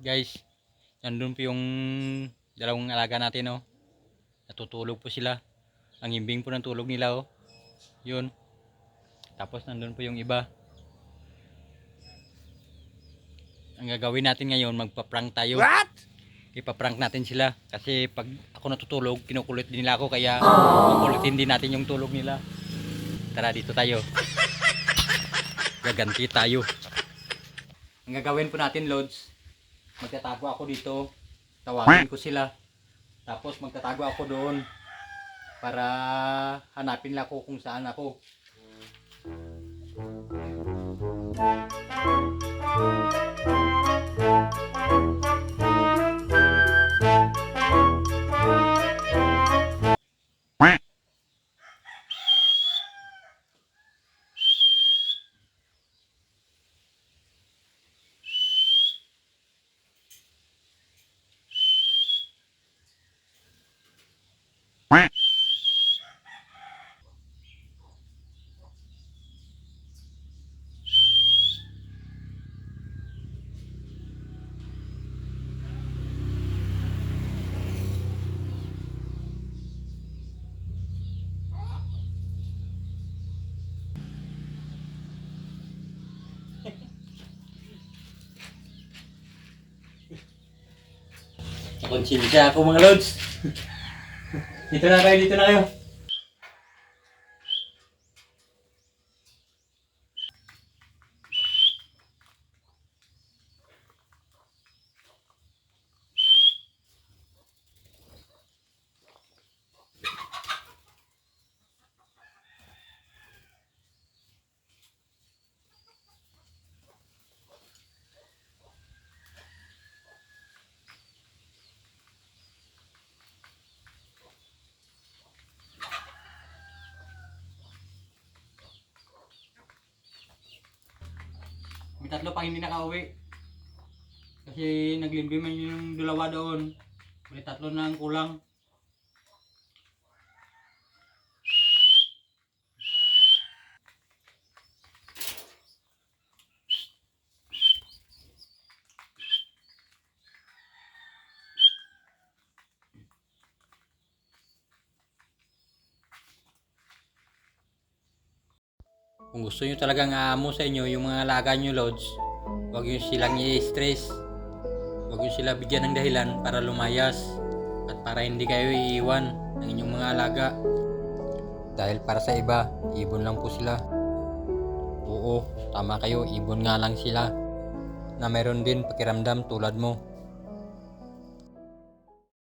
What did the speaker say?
Guys, nandun po yung dalawang alaga natin, oh. Natutulog po sila. Ang imbing po ng tulog nila, oh. Yun. Tapos nandun po yung iba. Ang gagawin natin ngayon, magpa-prank tayo. What? Ipaprank natin sila. Kasi pag ako natutulog, kinukulit din nila ako. Kaya kukulitin din natin yung tulog nila. Tara, dito tayo. Gaganti tayo. Ang gagawin po natin, Lods, magtatago ako dito. Tawagin ko sila. Tapos magtatago ako doon. Para hanapin nila ako kung saan ako. Konsensya ako mga Lods. dito na kayo, dito na kayo. Tatlo pang hindi nakauwi. Kasi naglimbiman yung dalawa doon. May tatlo na ang kulang. Kung gusto nyo talagang aamo sa inyo yung mga alaga nyo, Lods, huwag nyo silang i-stress. Huwag nyo sila bigyan ng dahilan para lumayas at para hindi kayo iiwan ng inyong mga alaga. Dahil para sa iba, ibon lang po sila. Oo, tama kayo, ibon nga lang sila. Na meron din pakiramdam tulad mo.